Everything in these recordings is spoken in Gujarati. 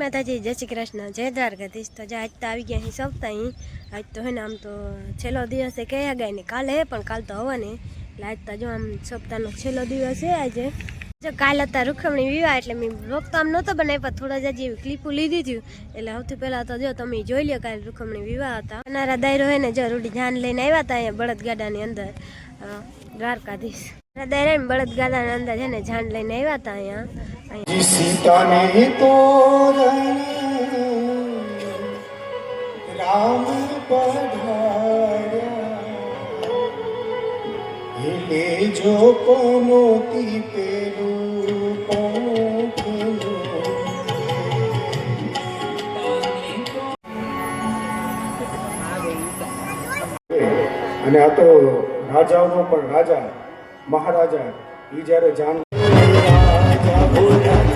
માતાજી, જય શ્રી કૃષ્ણ, જય દ્વારકાધીશ. તો જે આજ તો આવી ગયા અહીં સપ્તાહ. આજ તો હે ને આમ તો છેલ્લો દિવસ એ કયા ગયા ને કાલે, પણ કાલ તો હવા ને એટલે આજ તો જો આમ સપ્તાહનો છેલ્લો દિવસ છે આજે. જો કાલ હતા રૂખમણી વિવાહ, એટલે મેં બ્લોગ તો આમ નહોતો બનાવી પણ થોડા જ એવી ક્લિપો લીધી હતી. એટલે સૌથી પહેલાં તો જો તમે જોઈ લ્યો કાલે રૂખમણી વિવાહ હતા. અનારા દાયરો હે ને જો રૂડી જાન લઈને આવ્યા હતા અહીંયા બળદગાડાની અંદર દ્વારકાધીશ. દાયરા બળદગાડાની અંદર છે ને જાન લઈને આવ્યા હતા અહીંયા. સીતાને તો રામ પધાર્યા જો કોનો પેલું કોનું અને આ તો રાજાઓનો પણ રાજા મહારાજા એ જ્યારે જાન રાજા ભોળાનાથ.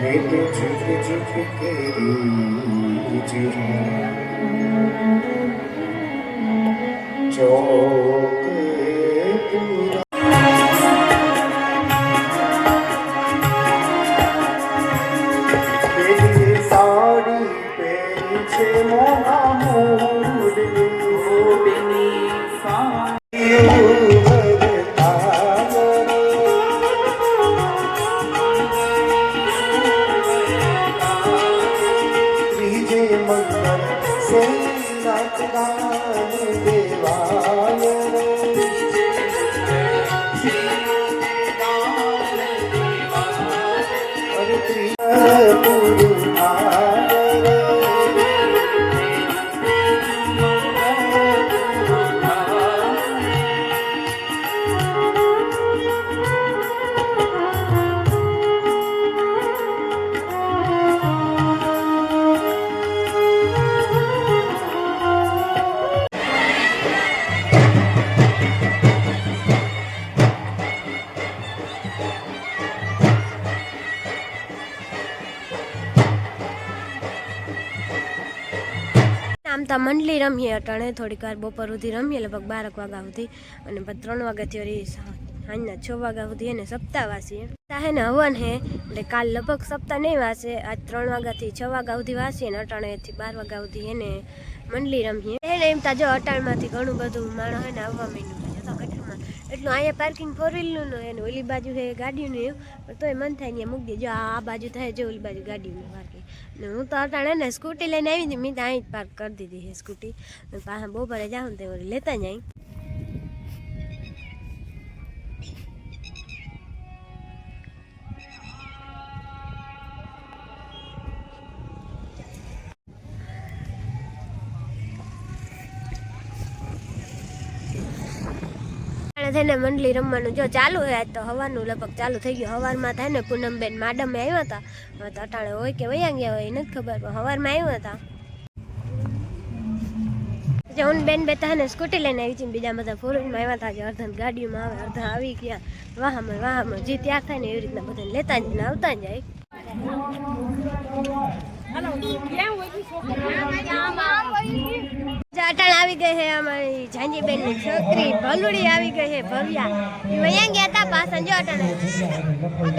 મેં તો ચૂક ચૂક કરી આમ તો મંડલી રમીએ અટાણે, થોડીક વાર બપોર સુધી રમીએ, લગભગ બારક વાગ્યા સુધી અને પછી ત્રણ વાગ્યાથી વળી સાંજના છ વાગ્યા સુધી એને સપ્તાહ વાસીએ. સપ્તાહ હે ને હવન હે, એટલે કાલ લગભગ સપ્તાહ નહીં વાસે, આજ ત્રણ વાગ્યાથી છ વાગ્યા સુધી વાસીએ ને અટાણેથી બાર વાગ્યા સુધી એને મંડલી રમીએ. એને એમ તા જો અટાણમાંથી ઘણું બધું માણસ હોય ને આવવા માંડ્યું એટલું અહીંયા પાર્કિંગ ફોર વ્હીલનું ને એને ઓલી બાજુ છે, ગાડીનું એવું. પણ તોય મન થાય ને મૂકી દેજો. આ બાજુ થાય છે ઓલી બાજુ ગાડીનું પાર્કિંગ ને હું તો અટાણે ને સ્કૂટી લઈને આવી હતી મેં તો અહીં જ પાર્ક કરી દીધી છે સ્કૂટી પાછા બપોરે જાઉં ને તે લેતા જાય થઈને મંડલી રમવાનું. જો ચાલુ હોય તો હવાનું, લગભગ ચાલુ થઈ ગયું. હવારમાં થાય ને પૂનમબેન માડમે આવ્યા હતા. હવે તો અટાણે હોય કે વયા ગયા હોય નથી ખબર, પણ હવારમાં આવ્યા હતા. જે હું બેન બે હતા ને સ્કૂટી લઈને આવી ને બીજા બધા ફોરવીલમાં આવ્યા હતા જે અર્ધા ગાડીમાં આવે, અર્ધા આવી ગયા. વાહમાં વાહમાં, જે ત્યાં થાય ને એવી રીતના બધાને લેતા જાય ને આવતા જાય. જે અટાણ આવી ગઈ છે અમારી જાંજીબેનની છોકરી ભલુડી આવી ગઈ છે ભવ્યા એ વયા ગયા હતા પાછા જો અટાણે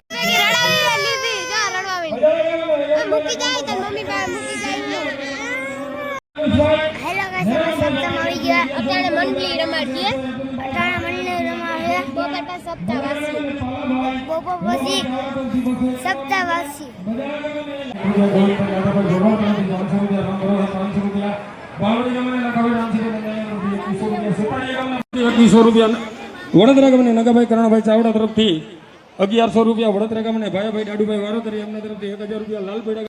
એકવીસો રૂપિયા. નગાભાઈ કરણભાઈ ચાવડા તરફથી અગિયારસો રૂપિયા વડોદરા ગામને ભાયાભાઈ દાડુભાઈ વારોતરી એમના તરફથી એક હજાર રૂપિયા લાલભાઈ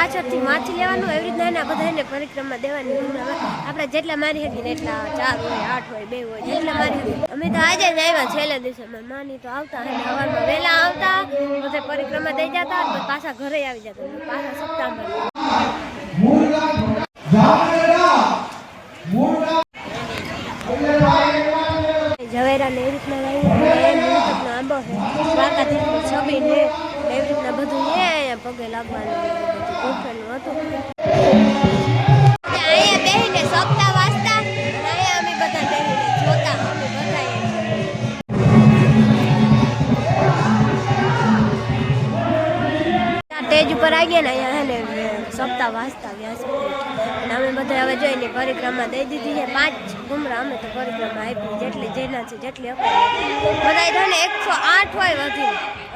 પાછળથી વાંચી લેવાનું, એવી રીતના એના બધાને પરિક્રમા દેવાની આપણે જેટલા મારી હતી ને એટલા ચાર હોય, આઠ હોય, બે હોય, જેટલા મારી હતી. અમે તો આજે જ આવ્યા છેલ્લા દિવસે. માની તો આવતા અને સવારમાં વહેલા આવતા, બધા પરિક્રમા દઈ જતા પણ પાછા ઘરે આવી જતા. પાછા સપ્તાહમાં. ઝવેરા ને રીતના લાવી આંબો છબી ને એવી રીતના બધું એ પગે લાગવાનું. અમે બધા સ્ટેજ ઉપર આવી ગયા ને અહીંયા હે ને સપ્તાહ વાંચતા વ્યાસ અને અમે બધા હવે જોઈને પરિક્રમા દઈ દીધી છે. પાંચ ઉમરા અમે તો પરિક્રમા આપી, જેટલી જેના છે જેટલી બધા છે ને એકસો આઠ હોય વધુ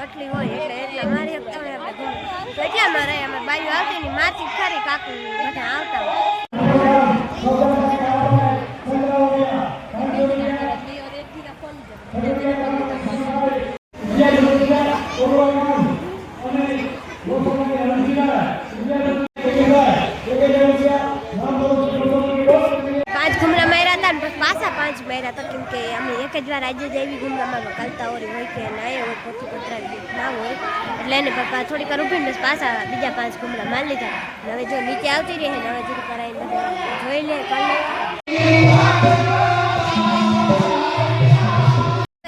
આટલી હોય, એટલે એટલા મારી એટલા મારે બાયું આવતી ને મારથી ખરી કાકુ બધા આવતા હોય પાંચ ઘુમરા માર્યા હતા ને પછી પાછા પાંચ માર્યા હતા કેમ કે અમે એક જ વાર આજે જ એવી ઘુમરા મારવા કાલતા ઓરી હોય કે ના એ હોય પોતું પતરાવી ના હોય. એટલે એને પપ્પા થોડીક વાર ઉભીને બસ પાછા બીજા પાંચ ગુમરા મારી લીધા. હવે જો નીચે આવતી રહે ને હવે કરાવીને બધા જોઈ લે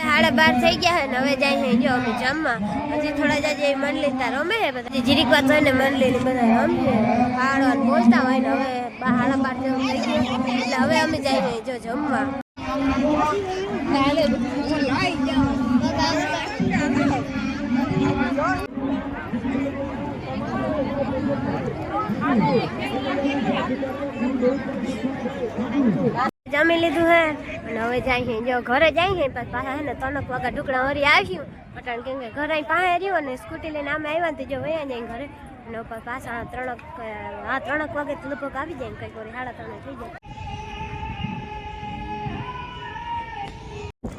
સાડા થઈ ગયા હે ને હવે જાય હે જો અમે જમવા. હજી થોડા જાજે મંડલી ત્યાં રમે છે બધા. જીરીક વાત હોય ને મંડલી ને બધા રમીએ પાડો બોલતા હોય ને હવે હવે અમે જઈએ જો જમવા. જમી લીધું હે. અને હવે જાય છે જો ઘરે જાય છે પછી પાછા હે ને ત્રણક વાગ્યા ઢુકડા વળી આવ્યું અટાણ કેમ કે ઘરે અહીં પાસે રહ્યું અને સ્કૂટી લઈને અમે આવ્યા ને તો જો વયા જાય ઘરે. અને પછી પાછા ત્રણક આ ત્રણક વાગે તો લગભગ આવી જાય ને કંઈક વળી સાડા ત્રણે થઈ જાય.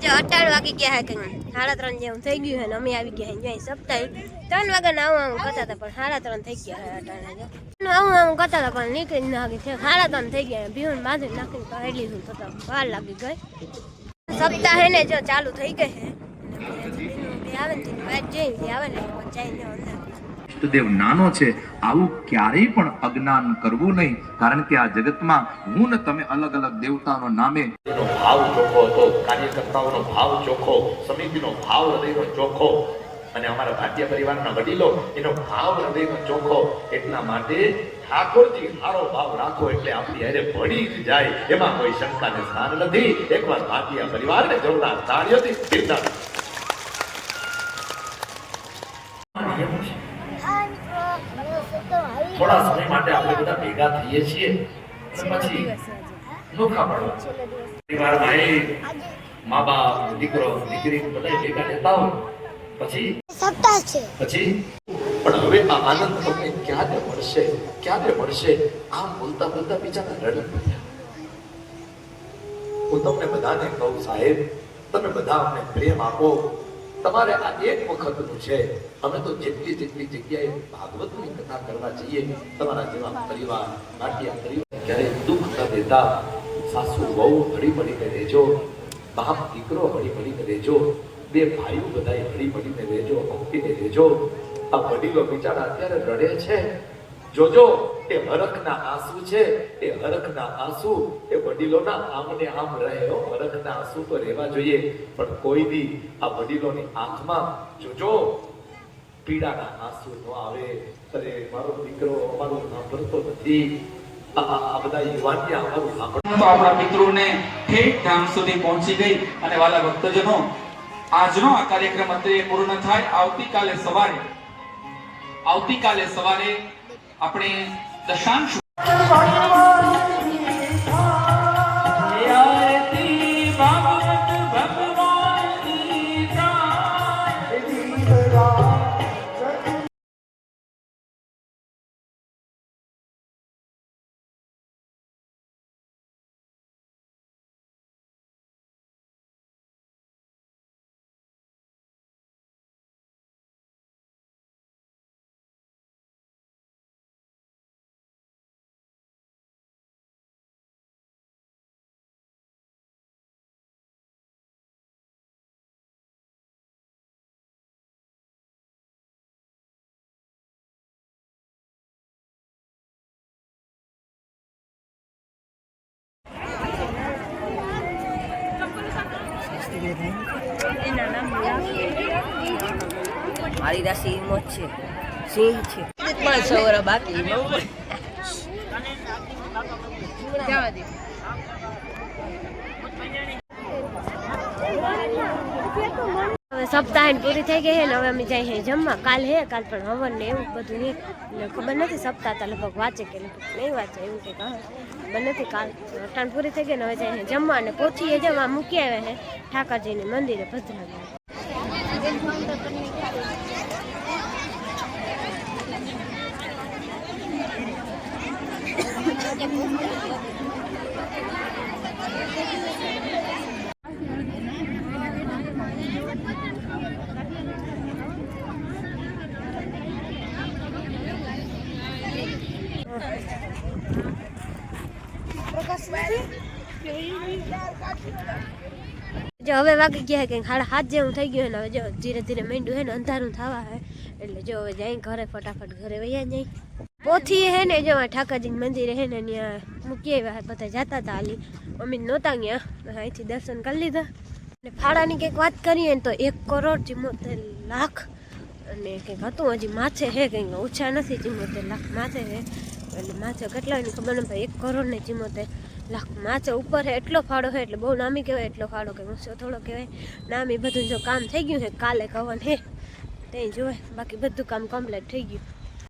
જો અઢાર વાગી ગયા હે સાડા ત્રણ જેવું થઈ ગયું હે ને અમે આવી ગયા હે સપ્તાહી. ત્રણ વાગે આવું આવું કરતા હતા, પણ સાડા ત્રણ થઈ ગયા હે અટાણે આવું આવું કરતા હતા, પણ નીકળી ના ગઈ છે સાડા ત્રણ થઈ ગયા ભીવન બાંધી નાખીને તો હેડલી હું તો વાર લાગી ગઈ. સપ્તાહ હે ને જો ચાલુ થઈ ગઈ હે. આવે ને તેની વાત આવે ને જઈને અંદર. ઈષ્ટદેવ નાનો છે, આવું ક્યારેય પણ અજ્ઞાન કરવું નહીં. કારણ કે આ જગતમાં હું ને તમે અલગ અલગ દેવતાનો નામે ભાવ ચોખ્ખો હતો, કાર્યકર્તાઓનો ભાવ ચોખ્ખો સમિતિનો ભાવ હૃદયનો ચોખ્ખો અને અમારા ભારતીય પરિવારના વડીલો એનો ભાવ હૃદયનો ચોખ્ખો. એટલા માટે ઠાકોરજી સારો ભાવ રાખો એટલે આપણી હારે ભળી જ જાય. એમાં કોઈ શંકાને સ્થાન નથી. એકવાર ભારતીય પરિવારને જોરદાર તાળીઓથી બિરદાવો. નિયમ છે. થોડા સમય માટે આપણે બધા છીએ. પછી નોખા પડવા પરિવાર ભાઈ મા બાપ દીકરો દીકરી બધા ભેગા રહેતા હોય. પછી? સપ્તાહ છે. પછી? પણ હવે આ આનંદ તમને ક્યારે મળશે? ક્યારે મળશે? આમ બોલતા બોલતા બીજાના રડી પડ્યા. હું તમને બધાને કહું સાહેબ તમે બધા અમને પ્રેમ આપો. તમારે આ એક વખતનું છે. અમે તો જેટલી જેટલી જગ્યાએ ભાગવતની કથા કરવા જઈએ, તમારા જેવા પરિવાર, નાટ્યા પરિવાર ક્યારે દુઃખ ન દેતા. સાસુ વહુ હળી મળીને રહેજો, બાપ દીકરો હળી મળીને રહેજો, બે ભાઈઓ બધાએ હળી મળીને રહેજો, ભક્તિને રહેજો. આ વડીલો બિચારા અત્યારે રડે છે. જોજો, એ હરખના આંસુ છે, એ હરખના આંસુ, એ વડીલોના આમને આમ રહે હરખના આંસુ તો રહેવા જોઈએ, પણ કોઈ બી આ વડીલોની આંખમાં જોજો, પીડાના આંસુ ન આવે. અરે, મારો દીકરો અમારું સાંભળતો નથી. આ બધા યુવાનિયા અમારું સાંભળ તો આપણા મિત્રોને ઠેક ધામ સુધી પહોંચી ગઈ અને વાલા ભક્તજનો, આજનો આ કાર્યક્રમ અત્યારે પૂર્ણ થાય. આવતીકાલે સવારે આવતીકાલે સવારે આપણે દશાંશ એના નામ મારી રાશિ હિંમત છે. સિંહ છે. પણ સૌરા બાકી. સપ્તાહ પૂરી થઈ ગઈ છે ને હવે અમે જઈએ જમવા. કાલ હે, કાલ પણ હવન ને એવું બધું હે. એટલે ખબર નથી સપ્તાહ તો લગભગ વાંચે કે લગભગ નહીં વાંચે, એવું કંઈક, હા. ખબર નથી કાલ. અટાણ પૂરી થઈ ગઈ ને હવે જઈએ જમવા. અને પહોંચીએ જમવા મૂકી આવ્યા છે ઠાકરજીની મંદિરે ભદ્રામાં જો હવે વાગી ગયા કે સાડા હાથ જેવું થઈ ગયું ને હવે જો ધીરે ધીરે માંડ્યું હે ને અંધારું થવા હે. એટલે જો હવે જાય, ઘરે ફટાફટ ઘરે વૈયા જાય. પોથી હે ને જો ઠાકરજી ઠાકાજીનું મંદિર હે ને ત્યાં મૂકી આવ્યા બધા જતા હતા હાલી. અમે નહોતા ગયા અહીંથી દર્શન કરી લીધા. અને ફાળાની કંઈક વાત કરીએ ને તો એક કરોડ ચિમોતેર લાખ અને કંઈક હતું, હજી માથે હે કંઈક ઓછા નથી, ચિમોતેર લાખ માથે હે. એટલે માછા કેટલા એની ખબર ભાઈ એક કરોડ ને ચિમોતેર લાખ માછા ઉપર હે, એટલો ફાળો હે, એટલે બહુ નામી કહેવાય, એટલો ફાળો કે ઓછો થોડો કહેવાય. નામી બધું જો કામ થઈ ગયું છે, કાલે કવન હે તે જોવે, બાકી બધું કામ કમ્પ્લીટ થઈ ગયું.